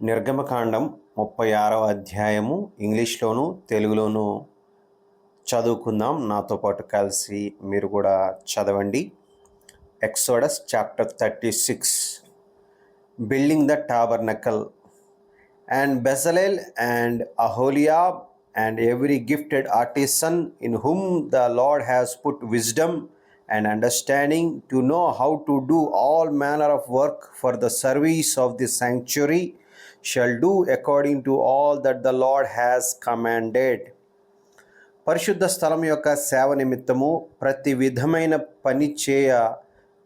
నిర్గమకాండం ముప్పై ఆరవ అధ్యాయము ఇంగ్లీష్లోను తెలుగులోను చదువుకుందాం. నాతో పాటు కలిసి మీరు కూడా చదవండి. Exodus chapter thirty six. Building the tabernacle and Bezalel and Aholiab and every gifted artisan in whom the Lord has put wisdom and understanding to know how to do all manner of work for the service of the sanctuary shall do according to all that the Lord has commanded పరిశుద్ధ స్థలం యొక్క సేవ నిమిత్తము ప్రతి విధమైన పని చేయ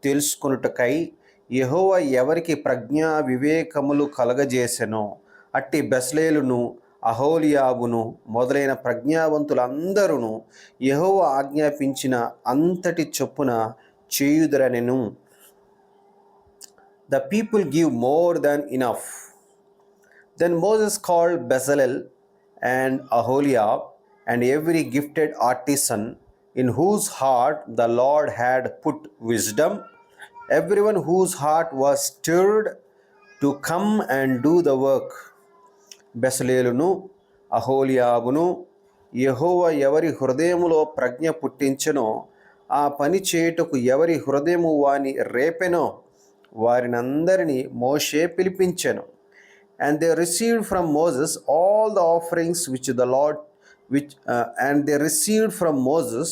తెలుసుకొనుటకై యహోవ ఎవరికి ప్రజ్ఞా వివేకములు కలగజేసెనో అట్టి బెస్లేలును అహోలియాబును మొదలైన ప్రజ్ఞావంతులందరూ యహోవ ఆజ్ఞాపించిన అంతటి చొప్పున చేయుదరనెను. The people give more than enough then Moses called Bezalel and Aholiab and every gifted artisan in whose heart the Lord had put wisdom every one whose heart was stirred to come and do the work బెసలేలును అహోలియాబును యహోవ ఎవరి హృదయములో ప్రజ్ఞ పుట్టించెనో ఆ పని చేయుటకు ఎవరి హృదయము వాని రేపెనో వారినందరినీ మోషే పిలిపించెను. And they received from Moses all the offerings which the Lord which uh, and they received from Moses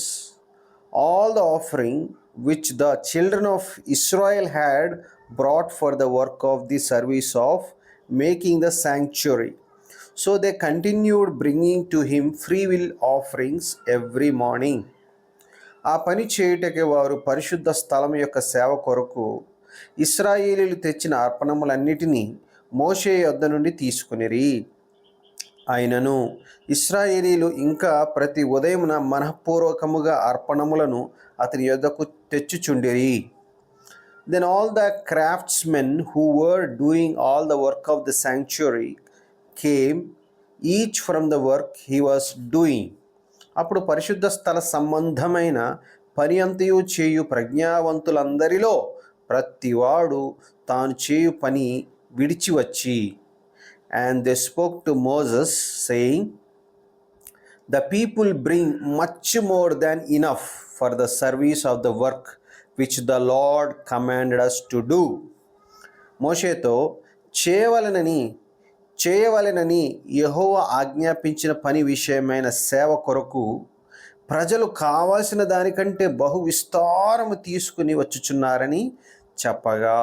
all the offering which the children of Israel had brought for the work of the service of making the sanctuary. So they continued bringing to him free will offerings every morning. ఆ పని చేయుటకి వారు పరిశుద్ధ స్థలం యొక్క సేవ కొరకు ఇస్రాయేలీలు తెచ్చిన అర్పణములన్నిటినీ మోషే యొద్ద నుండి తీసుకునిరి. ఆయనను ఇస్రాయేలీలు ఇంకా ప్రతి ఉదయమున మనఃపూర్వకముగా అర్పణములను అతని యొద్దకు తెచ్చుచుండిరి. Then all the craftsmen who were doing all the work of the sanctuary came each from the work he was doing అప్పుడు పరిశుద్ధ స్థల సంబంధమైన పని అంతయు చేయు ప్రజ్ఞావంతులందరిలో ప్రతివాడు తాను చేయు పని విడిచి వచ్చి and they spoke to Moses saying the people bring much more than enough for the service of the work which the Lord commanded us to do మోషేతో చేయవలనని చేయవలెనని యహోవ ఆజ్ఞాపించిన పని విషయమైన సేవ కొరకు ప్రజలు కావాల్సిన దానికంటే బహు విస్తారము తీసుకుని వచ్చుచున్నారని చెప్పగా.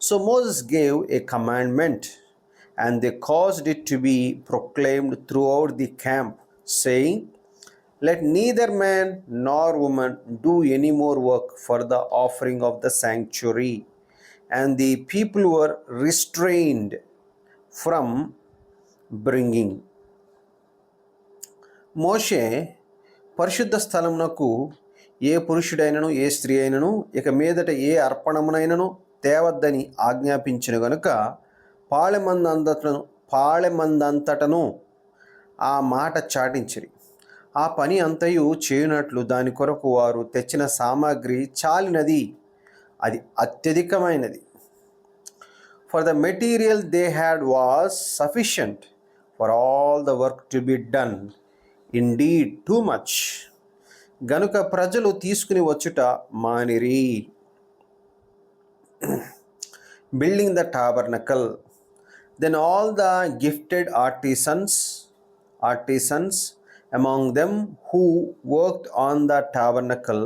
So Moses gave a commandment and they caused it to be proclaimed throughout camp, camp saying neither neither nor nor do do more work work for the offering of the And and people people restrained from from bringing మోషే పరిశుద్ధ స్థలమునకు ఏ పురుషుడైనను ఏ స్త్రీ అయినను ఇక మీదట ఏ అర్పణమునైనను తేవద్దని ఆజ్ఞాపించిన గనుక పాళెమందంతటను పాళెమందంతటను ఆ మాట చాటించిరి. ఆ పని అంతయు చేయునట్లు దాని కొరకు వారు తెచ్చిన సామాగ్రి చాలినది. అది అత్యధికమైనది. For the material they had was sufficient for all the work to be done indeed too much గనుక ప్రజలు తీసుకుని వచ్చుట మానిరి. Building the tabernacle then all the gifted artisans artisans among them who worked on the tabernacle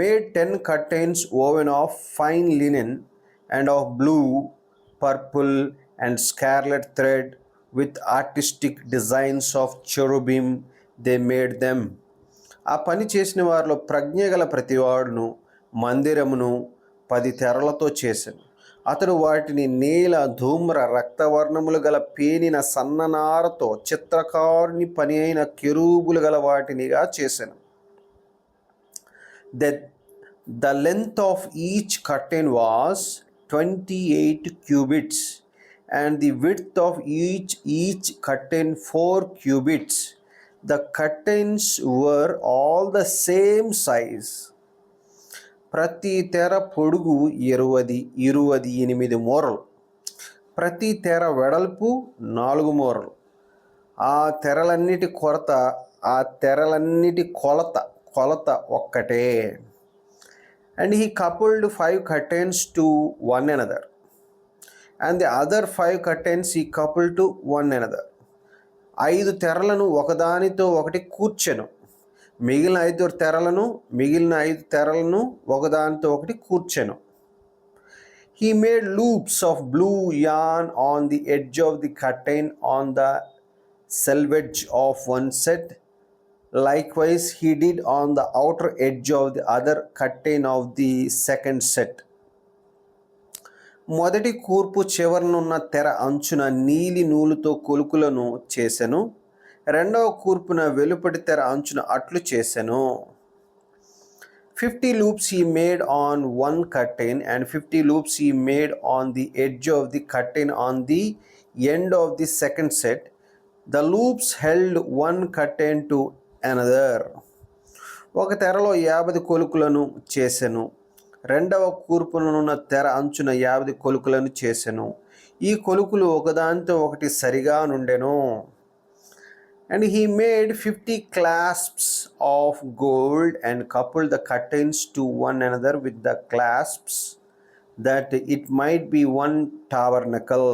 made 10 curtains woven of fine linen and of blue purple and scarlet thread with artistic designs of cherubim they made them ఆ పని చేసిన వారిలో ప్రజ్ఞ గల ప్రతివాడును మందిరమును పది తెరలతో చేశాను. అతడు వాటిని నీల ధూమ్ర రక్తవర్ణములు గల పేనిన సన్ననారతో చిత్రకారుని పని అయిన కెరూబులు గల వాటినిగా చేశాను. The the length of each curtain was twenty eight cubits and the width of each each curtain four cubits the curtains were all the same size ప్రతి తెర పొడుగు ఇరువది ఇరువది ఎనిమిది మూరలు. ప్రతి తెర వెడల్పు నాలుగు మూరలు. ఆ తెరలన్నిటి కొరత ఆ తెరలన్నిటి కొలత కొలత ఒక్కటే. And he coupled five curtains to one another and the other five curtains he couple to one another ఐదు తెరలను ఒకదానితో ఒకటి కూర్చెను. మిగిలిన ఐదు తెరలను మిగిలిన ఐదు తెరలను ఒకదానితో ఒకటి కూర్చాను. He made loops of blue yarn on the edge of the curtain on the selvage of one set Likewise, he did on the outer edge of the other curtain of the second set మొదటి కూర్పు చివరనున్న తెర అంచున నీలి నూలుతో కొలుకులను చేశాను రెండవ కూర్పున వెలుపటి తెర అంచున అట్లు చేశాను fifty loops he made on one curtain and fifty loops he made on the edge of the curtain on the end of the second set the loops held one curtain to another ఒక తెరలో యాభై కొలుకులను చేశాను రెండవ కూర్పునున్న తెర అంచున యాభై కొలుకులను చేశాను ఈ కొలుకులు ఒకదానితో ఒకటి సరిగా నుండెను. And he made fifty clasps of gold and couple the curtains to one another with the clasps that it might be one tabernacle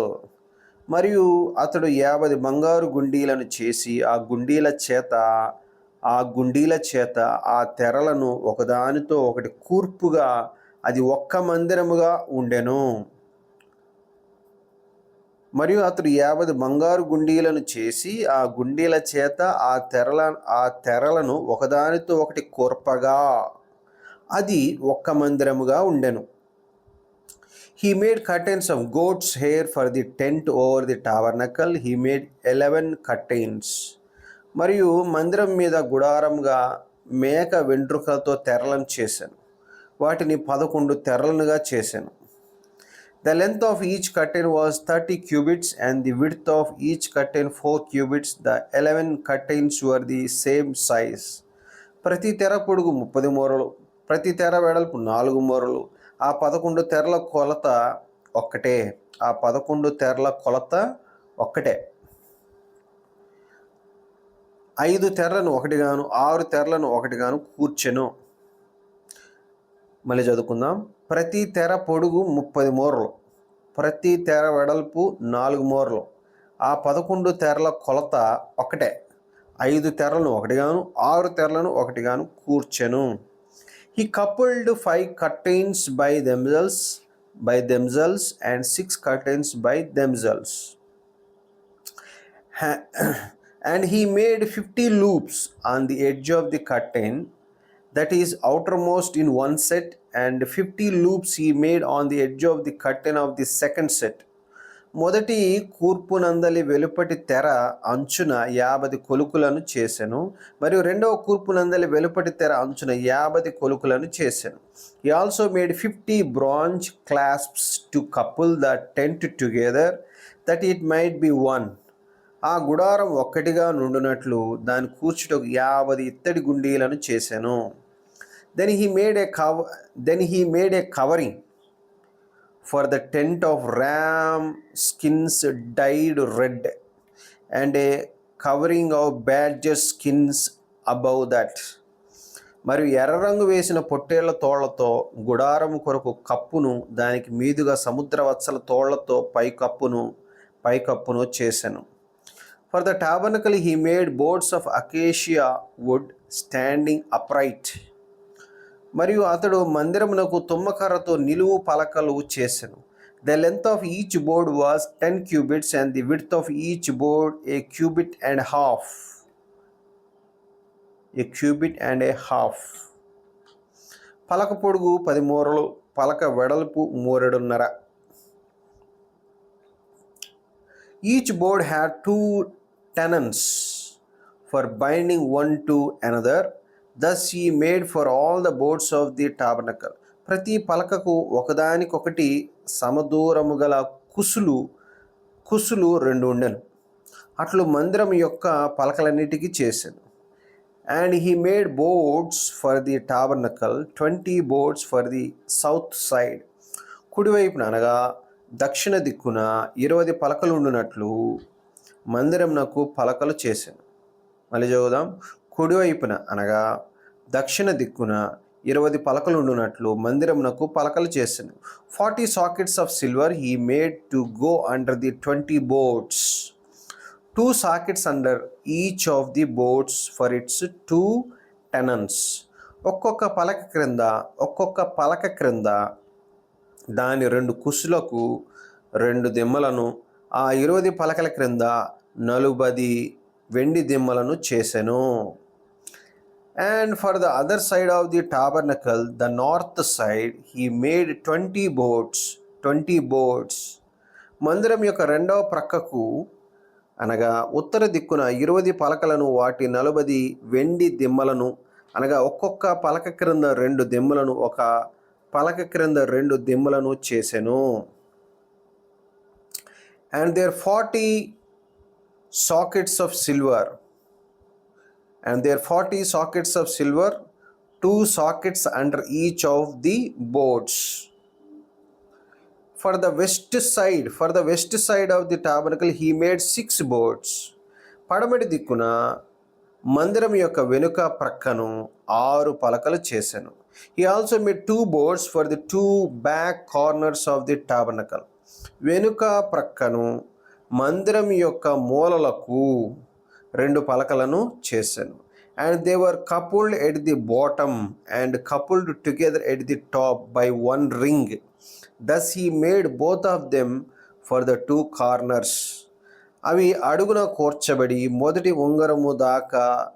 మరియు అతడు యాభై బంగారు గుండీలను చేసి ఆ గుండీల చేత ఆ గుండీల చేత ఆ తెరలను ఒకదానితో ఒకటి కూర్పుగా అది ఒక్క మందిరముగా ఉండెను. మరియు అతడు యాభై బంగారు గుండీలను చేసి ఆ గుండీల చేత ఆ తెరల ఆ తెరలను ఒకదానితో ఒకటి కూర్పగా అది ఒక్క మందిరముగా ఉండెను he made curtains of goat's hair for the tent over the tabernacle. He made 11 curtains. మరియు మందిరం మీద గుడారంగా మేక వెంట్రుకలతో తెరలను చేశాను వాటిని పదకొండు తెరలనుగా చేశాను the length of each curtain was thirty cubits and the width of each curtain four cubits the eleven curtains were the same size ప్రతి తెర పొడుగు ముప్పది మూరలు ప్రతి తెర వెడల్పు నాలుగు మూరలు. ఆ పదకొండు తెరల కొలత ఒక్కటే. ఆ పదకొండు తెరల కొలత ఒక్కటే. ఐదు తెరలను ఒకటిగాను ఆరు తెరలను ఒకటిగాను కూర్చెను. మళ్ళీ చదువుకుందాం. ప్రతి తెర పొడుగు ముప్పై మూరలు ప్రతి తెర వెడల్పు నాలుగు మూరలు. ఆ పదకొండు తెరల కొలత ఒకటే. ఐదు తెరలను ఒకటిగాను ఆరు తెరలను ఒకటిగాను కూర్చెను. He coupled five curtains by themselves by themselves and six curtains by themselves and he made fifty loops on the edge of the curtain that is outermost in one set, and fifty loops he made on the edge of the curtain of the second set. మొదటి కూర్పునందలి వెలుపటి తెర అంచున యాభై కొలుకులను చేశాను మరియు రెండవ కూర్పునందలి వెలుపటి తెర అంచున యాభై కొలుకులను చేశాను he also made fifty bronze clasps to couple the tent together that it might be one ఆ గుడారం ఒక్కటిగా నుండునట్లు దాని కూర్చుటకు యాభై ఇత్తడి గుండీలను చేశాను then he made a cover then he made a covering for the tent of ram skins dyed red and a covering of badgers skins above that మరియు ఎర్ర రంగు వేసిన పొట్టేళ్ళ తోళ్ళతో గుడారం కొరకు కప్పును దానికి మీదుగా సముద్రవత్సల తోళ్ళతో పైకప్పును పైకప్పును చేశాను for the tabernacle he made boards of acacia wood standing upright మరియు అతడు మందిరమునకు తుమ్మకర్రతో నిలువు పలకలు చేసెను. The length of each board was ten cubits and the width of each board a cubit and half a cubit and a half పలక పొడుగు పది మూరలు పలక వెడల్పు మూరెడున్నర. Each board had two tenons for binding one to another thus he made for all the boards of the tabernacle ప్రతి పలకకు ఒకదానికొకటి సమదూరము గల కుసులు కుసులు రెండు ఉండెను. అట్లు మందిరం యొక్క పలకలన్నిటికీ చేశాను and he made boards for the tabernacle twenty boards for the south side కుడివైపున అనగా దక్షిణ దిక్కున ఇరవై పలకలు ఉండునట్లు మందిరంనకు పలకలు చేశాను మళ్ళీ చదువుదాం. కుడివైపున అనగా దక్షిణ దిక్కున ఇరవై పలకలు ఉండునట్లు మందిరమునకు పలకలు చేసాను. Forty sockets of silver he made to go under the twenty boards. Two sockets under each of the boards for its two tenons. ఒక్కొక్క పలక క్రింద ఒక్కొక్క పలక క్రింద దాని రెండు కుసులకు రెండు దిమ్మలను ఆ ఇరవై పలకల క్రింద నలుబది వెండి దిమ్మలను చేసెను. And for the other side of the tabernacle the north side he made twenty boards twenty boards మందిరం యొక్క రెండవ ప్రక్కకు అనగా ఉత్తర దిక్కున ఇరవై పలకలను వాటి నలుబది వెండి దిమ్మలను అనగా ఒక్కొక్క పలక క్రింద రెండు దిమ్మలను ఒక పలక క్రింద రెండు దిమ్మలను చేసెను. And their forty sockets of silver and there are 40 sockets of silver two sockets under each of the boards for the west side for the west side of the tabernacle he made six boards పడమటి దిక్కున మందిరం యొక్క వెనుక ప్రక్కను ఆరు పలకలు చేశాను he also made two boards for the two back corners of the tabernacle వెనుక ప్రక్కను మందిరం యొక్క మూలలకు రెండు పలకలను చేశాను. And they were coupled at the bottom and coupled together at the top by one ring thus he made both of them for the two corners అవి అడుగున కూర్చబడి మొదటి ఉంగరము దాకా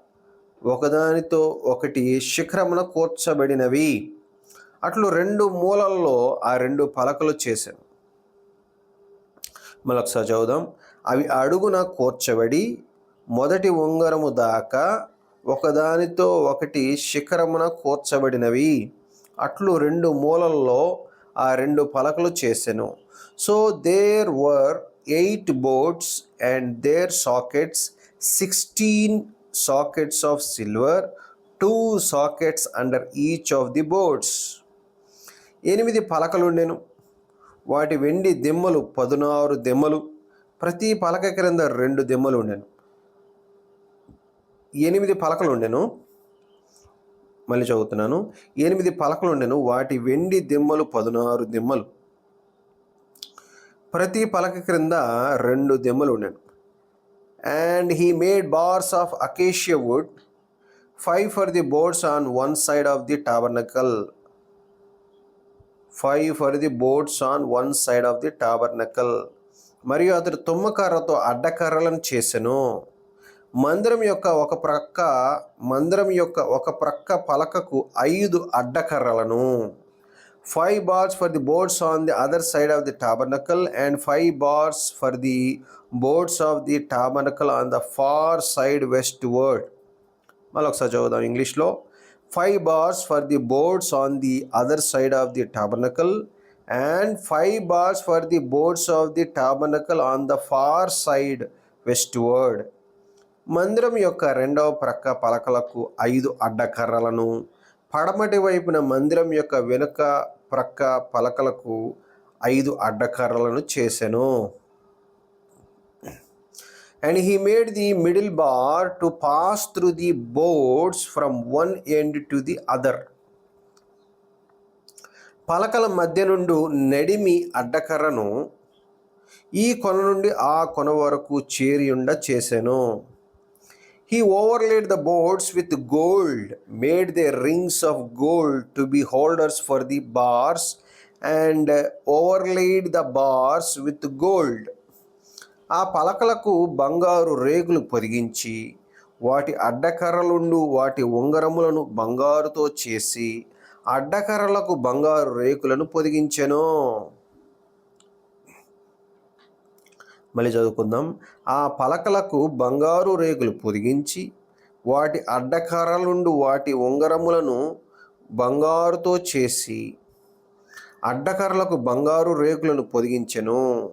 ఒకదానితో ఒకటి శిఖరమున కూర్చబడినవి. అట్లు రెండు మూలల్లో ఆ రెండు పలకలు చేశాను. మళ్ళొకసారి చదువుదాం. అవి అడుగున కూర్చబడి మొదటి ఉంగరము దాకా ఒకదానితో ఒకటి శిఖరమున కూర్చబడినవి. అట్లు రెండు మూలల్లో ఆ రెండు పలకలు చేసెను. So there were eight boards and their sockets sixteen sockets of silver two sockets under each of the boards ఎనిమిది పలకలుండెను వాటి వెండి దిమ్మలు పదునారు దిమ్మలు. ప్రతి పలక క్రింద రెండు దిమ్మలు ఉండెను. ఎనిమిది పలకలు ఉండెను. మళ్ళీ చదువుతున్నాను. ఎనిమిది పలకలు ఉండెను. వాటి వెండి దిమ్మలు పదునారు దిమ్మలు. ప్రతి పలక క్రింద రెండు దిమ్మలు ఉండెను. And he made bars of acacia wood five for the boards on one side of the tabernacle five for the boards on one side of the tabernacle మరియు అతడు తుమ్మకర్రతో అడ్డకర్రలను చేసెను. మందిరం యొక్క ఒక ప్రక్క మందిరం యొక్క ఒక ప్రక్క పలకకు ఐదు అడ్డకర్రలను. Five bars for the boards on the other side of the tabernacle and five bars for the boards of the tabernacle on the far side westward మళ్ళీ ఒకసారి చదువుదాం ఇంగ్లీష్లో. Five bars for the boards on the other side of the tabernacle and five bars for the boards of the tabernacle on the far side westward మందిరం యొక్క రెండవ ప్రక్క పలకలకు ఐదు అడ్డకర్రలను పడమటి వైపున మందిరం యొక్క వెనుక ప్రక్క పలకలకు ఐదు అడ్డకర్రలను చేసెను. And he made the middle bar to pass through the boards from one end to the other పలకల మధ్య నుండి నడిమి అడ్డకర్రను ఈ కొన నుండి ఆ కొన వరకు చేరియుండ చేసెను. He overlaid the boards with gold, made their rings of gold to be holders for the bars, and overlaid the bars with gold. ఆ పలకలకు బంగారు రేకులు పొదిగించి వాటి అడ్డకర్రలుండు వాటి ఉంగరములను బంగారుతో చేసి అడ్డకర్రలకు బంగారు రేకులను పొదిగించెను మళ్ళీ చదువుకుందాం. ఆ పలకలకు బంగారు రేకులు పొదిగించి వాటి అడ్డకర్రలుండు వాటి ఉంగరములను బంగారుతో చేసి అడ్డకర్రలకు బంగారు రేకులను పొదిగించెను.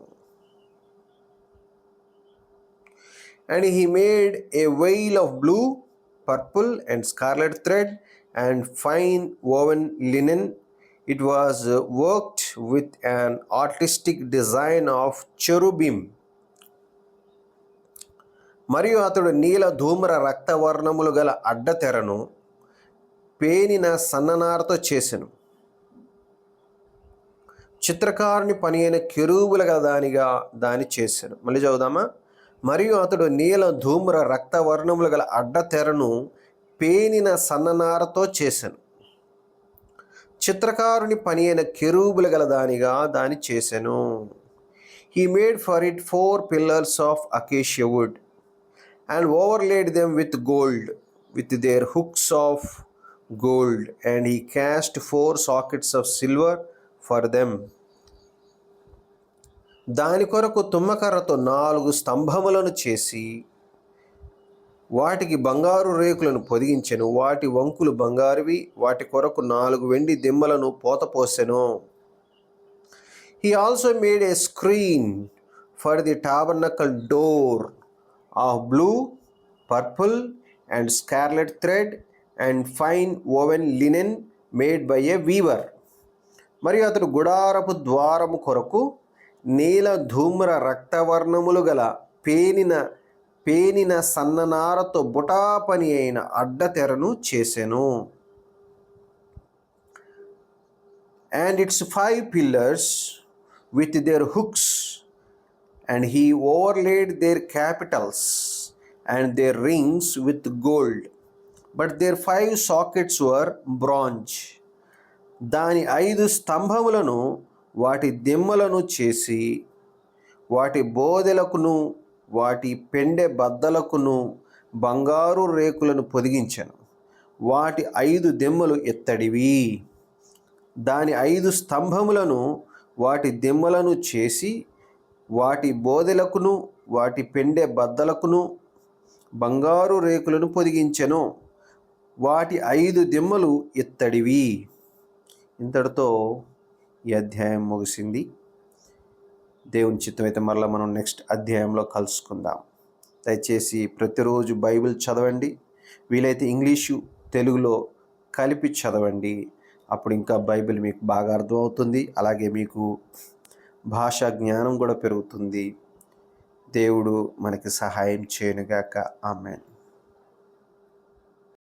And he made a veil of blue purple and scarlet thread and fine woven linen it was worked with an artistic design of of. మరియు అతడు నీల ధూమ్ర రక్తవర్ణములు గల అడ్డతెరను పేనిన సన్ననారతో చేసెను. చిత్రకారుని పని అయిన కెరూబుల గల దానిగా దాని చేశాను మళ్ళీ చదువుదామా? మరియు అతడు నీల ధూమ్ర రక్తవర్ణములు గల అడ్డతెరను పేనిన సన్ననారతో చేశాను చిత్రకారుని పని అయిన కెరూబుల గల దానిగా దాని చేశాను he made for it four pillars of acacia wood and overlaid them with gold with their hooks of gold and he cast four sockets of silver for them దాని కొరకు తుమ్మకర్రతో నాలుగు స్తంభములను చేసి వాటికి బంగారు రేకులను పొదిగించెను. వాటి వంకులు బంగారువి వాటి కొరకు నాలుగు వెండి దిమ్మలను పోతపోసెను. He also made a screen for the tabernacle door of blue purple and scarlet thread and fine woven linen made by a weaver. మరియు అతడు గుడారపు ద్వారము కొరకు నీల ధూమ్ర రక్తవర్ణములు గల పేనిన పేనిన సన్ననారతో బుటాపని అయిన అడ్డతెరను చేసెను. And its five pillars with their hooks and he overlaid their capitals and their rings with gold but their five sockets were bronze దాని ఐదు స్తంభములను వాటి దిమ్మలను చేసి వాటి బోధెలకును వాటి పెండె బద్దలకును బంగారు రేకులను పొదిగించను. వాటి ఐదు దిమ్మలు ఎత్తడివి. దాని ఐదు స్తంభములను వాటి దిమ్మలను చేసి వాటి బోదెలకును వాటి పెండె బద్దలకును బంగారు రేకులను పొదిగించెను. వాటి ఐదు దిమ్మలు ఇత్తడివి. ఇంతటితో ఈ అధ్యాయం ముగిసింది. దేవుని చిత్తం అయితే మరలా మనం నెక్స్ట్ అధ్యాయంలో కలుసుకుందాం. దయచేసి ప్రతిరోజు బైబిల్ చదవండి. వీలైతే ఇంగ్లీషు తెలుగులో కలిపి చదవండి. అప్పుడు ఇంకా బైబిల్ మీకు బాగా అర్థమవుతుంది. అలాగే మీకు భాషా జ్ఞానం కూడా పెరుగుతుంది. దేవుడు మనకి సహాయం చేయనుగాక. ఆమెన్.